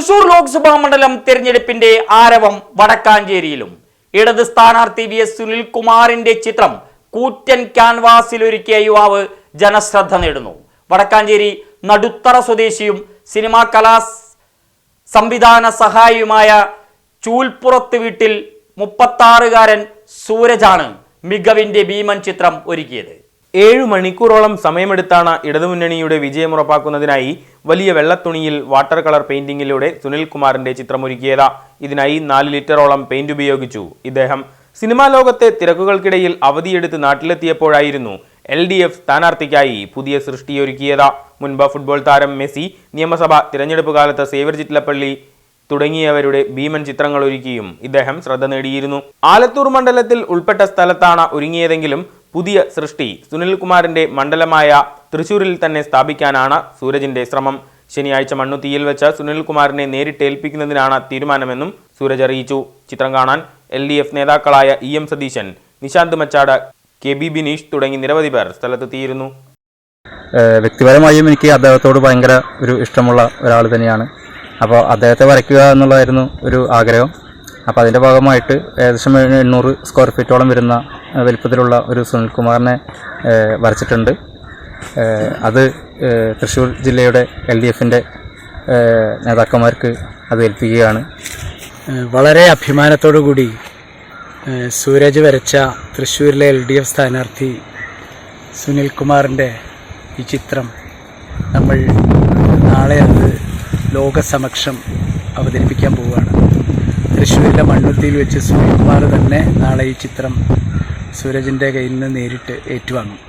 തൃശൂർ ലോക്സഭാ മണ്ഡലം തിരഞ്ഞെടുപ്പിന്റെ ആരവം വടക്കാഞ്ചേരിയിലും. ഇടത് സ്ഥാനാർത്ഥി വി എസ് സുനിൽകുമാറിന്റെ ചിത്രം കൂറ്റൻ ക്യാൻവാസിൽ ഒരുക്കിയ യുവാവ് ജനശ്രദ്ധ നേടുന്നു. വടക്കാഞ്ചേരി നടുത്തറ സ്വദേശിയും സിനിമാ കലാ സംവിധാന സഹായിയുമായ ചൂൽപ്പുറത്ത് വീട്ടിൽ മുപ്പത്താറുകാരൻ സൂരജാണ് മികവിന്റെ ഭീമൻ ചിത്രം ഒരുക്കിയത്. ഏഴു മണിക്കൂറോളം സമയമെടുത്താണ് ഇടതുമുന്നണിയുടെ വിജയമുറപ്പാക്കുന്നതിനായി വലിയ വെള്ളത്തുണിയിൽ വാട്ടർ കളർ പെയിന്റിങ്ങിലൂടെ സുനിൽകുമാറിന്റെ ചിത്രമൊരുക്കിയത്. ഇതിനായി നാല് ലിറ്ററോളം പെയിന്റ് ഉപയോഗിച്ചു ഇദ്ദേഹം. സിനിമാ ലോകത്തെ തിരക്കുകൾക്കിടയിൽ അവധിയെടുത്ത് നാട്ടിലെത്തിയപ്പോഴായിരുന്നു എൽ ഡി എഫ് സ്ഥാനാർത്ഥിക്കായി പുതിയ സൃഷ്ടിയൊരുക്കിയത്. മുൻപ് ഫുട്ബോൾ താരം മെസ്സി നിയമസഭ തിരഞ്ഞെടുപ്പ് കാലത്ത് സേവർ ചിറ്റലപ്പള്ളി തുടങ്ങിയവരുടെ ഭീമൻ ചിത്രങ്ങൾ ഒരുക്കിയും ഇദ്ദേഹം ശ്രദ്ധ നേടിയിരുന്നു. ആലത്തൂർ മണ്ഡലത്തിൽ ഉൾപ്പെട്ട സ്ഥലത്താണ് ഒരുങ്ങിയതെങ്കിലും പുതിയ സൃഷ്ടി സുനിൽകുമാറിന്റെ മണ്ഡലമായ തൃശൂരിൽ തന്നെ സ്ഥാപിക്കാനാണ് സൂരജിന്റെ ശ്രമം. ശനിയാഴ്ച മണ്ണുത്തിയിൽ വെച്ച് സുനിൽകുമാറിനെ നേരിട്ട് ഏൽപ്പിക്കുന്നതിനാണ് തീരുമാനമെന്നും സൂരജ് അറിയിച്ചു. ചിത്രം കാണാൻ എൽ ഡി എഫ് നേതാക്കളായ E M Satheesan Nishanth Machad K B Bineesh തുടങ്ങി നിരവധി പേർ സ്ഥലത്തെത്തിയിരുന്നു. വ്യക്തിപരമായും എനിക്ക് അദ്ദേഹത്തോട് ഭയങ്കര ഒരു ഇഷ്ടമുള്ള ഒരാൾ തന്നെയാണ്. അപ്പോൾ അദ്ദേഹത്തെ വരയ്ക്കുക എന്നുള്ളതായിരുന്നു ഒരു ആഗ്രഹം. അപ്പോൾ അതിന്റെ ഭാഗമായിട്ട് ഏകദേശം എണ്ണൂറ് സ്ക്വയർ ഫീറ്റോളം വരുന്ന വലിപ്പത്തിലുള്ള ഒരു സുനിൽകുമാറിനെ വരച്ചിട്ടുണ്ട്. അത് തൃശ്ശൂർ ജില്ലയുടെ എൽ ഡി എഫിന്റെ നേതാക്കന്മാർക്ക് അത് ഏൽപ്പിക്കുകയാണ്. വളരെ അഭിമാനത്തോടു കൂടി സൂരജ് വരച്ച തൃശ്ശൂരിലെ എൽ ഡി എഫ് സ്ഥാനാർത്ഥി സുനിൽകുമാറിന്റെ ഈ ചിത്രം നമ്മൾ നാളെ അത് ലോകസമക്ഷം അവതരിപ്പിക്കാൻ പോവുകയാണ്. തൃശ്ശൂരിലെ മണ്ണുത്തിയിൽ വെച്ച് സുനിൽകുമാർ തന്നെ നാളെ ഈ ചിത്രം സൂരജിന്റെ കയ്യിൽ നിന്ന് നേരിട്ട് ഏറ്റുവാങ്ങും.